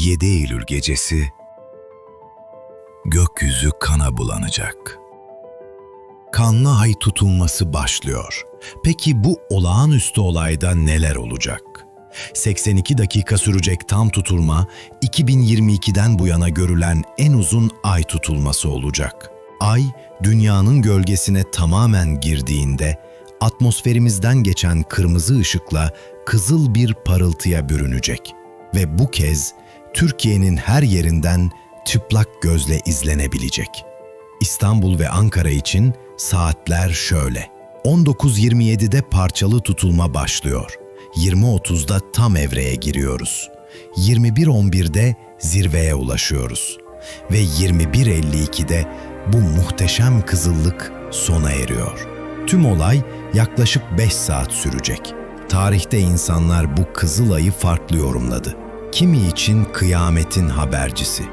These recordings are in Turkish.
7 Eylül gecesi gökyüzü kana bulanacak. Kanlı ay tutulması başlıyor. Peki bu olağanüstü olayda neler olacak? 82 dakika sürecek tam tutulma 2022'den bu yana görülen en uzun ay tutulması olacak. Ay dünyanın gölgesine tamamen girdiğinde atmosferimizden geçen kırmızı ışıkla kızıl bir parıltıya bürünecek ve bu kez Türkiye'nin her yerinden çıplak gözle izlenebilecek. İstanbul ve Ankara için saatler şöyle. 19.27'de parçalı tutulma başlıyor. 20.30'da tam evreye giriyoruz. 21.11'de zirveye ulaşıyoruz. Ve 21.52'de bu muhteşem kızıllık sona eriyor. Tüm olay yaklaşık 5 saat sürecek. Tarihte insanlar bu kızıl ayı farklı yorumladı. Kimi için kıyametin habercisi,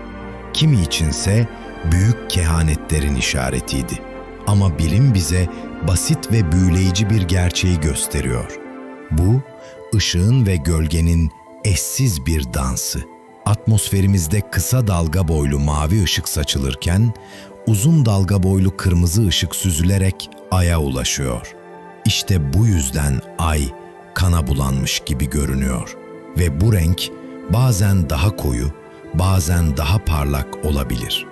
kimi içinse büyük kehanetlerin işaretiydi. Ama bilim bize basit ve büyüleyici bir gerçeği gösteriyor. Bu, ışığın ve gölgenin eşsiz bir dansı. Atmosferimizde kısa dalga boylu mavi ışık saçılırken, uzun dalga boylu kırmızı ışık süzülerek aya ulaşıyor. İşte bu yüzden ay kana bulanmış gibi görünüyor ve bu renk bazen daha koyu, bazen daha parlak olabilir.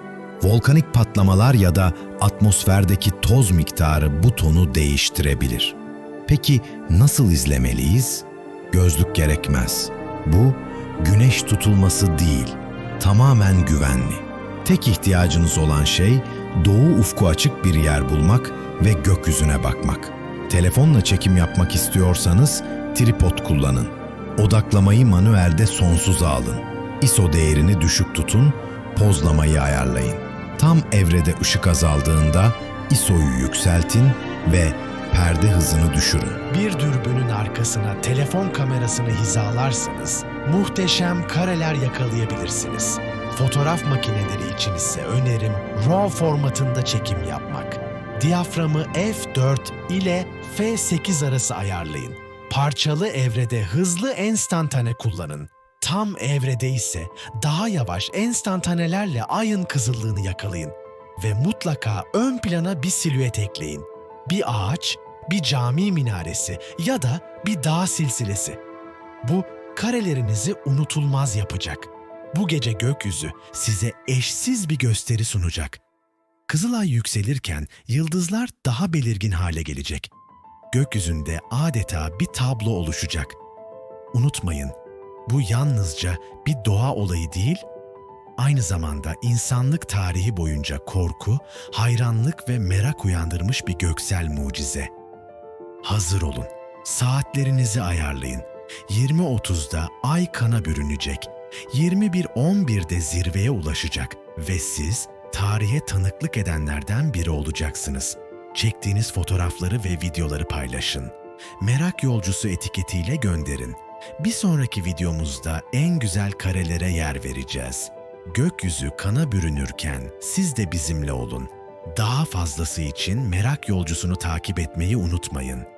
Volkanik patlamalar ya da atmosferdeki toz miktarı bu tonu değiştirebilir. Peki nasıl izlemeliyiz? Gözlük gerekmez. Bu güneş tutulması değil, tamamen güvenli. Tek ihtiyacınız olan şey doğu ufku açık bir yer bulmak ve gökyüzüne bakmak. Telefonla çekim yapmak istiyorsanız tripod kullanın. Odaklamayı manuelde sonsuza alın. ISO değerini düşük tutun, pozlamayı ayarlayın. Tam evrede ışık azaldığında ISO'yu yükseltin ve perde hızını düşürün. Bir dürbünün arkasına telefon kamerasını hizalarsanız muhteşem kareler yakalayabilirsiniz. Fotoğraf makineleri için ise önerim RAW formatında çekim yapmak. Diyaframı f4 ile f8 arası ayarlayın. Parçalı evrede hızlı enstantane kullanın. Tam evrede ise daha yavaş enstantanelerle ayın kızıllığını yakalayın. Ve mutlaka ön plana bir silüet ekleyin. Bir ağaç, bir cami minaresi ya da bir dağ silsilesi. Bu karelerinizi unutulmaz yapacak. Bu gece gökyüzü size eşsiz bir gösteri sunacak. Kızılay yükselirken yıldızlar daha belirgin hale gelecek. Gökyüzünde adeta bir tablo oluşacak. Unutmayın, bu yalnızca bir doğa olayı değil, aynı zamanda insanlık tarihi boyunca korku, hayranlık ve merak uyandırmış bir göksel mucize. Hazır olun. Saatlerinizi ayarlayın. 20.30'da ay kana bürünecek. 21.11'de zirveye ulaşacak ve siz tarihe tanıklık edenlerden biri olacaksınız. Çektiğiniz fotoğrafları ve videoları paylaşın. Merak yolcusu etiketiyle gönderin. Bir sonraki videomuzda en güzel karelere yer vereceğiz. Gökyüzü kana bürünürken siz de bizimle olun. Daha fazlası için merak yolcusunu takip etmeyi unutmayın.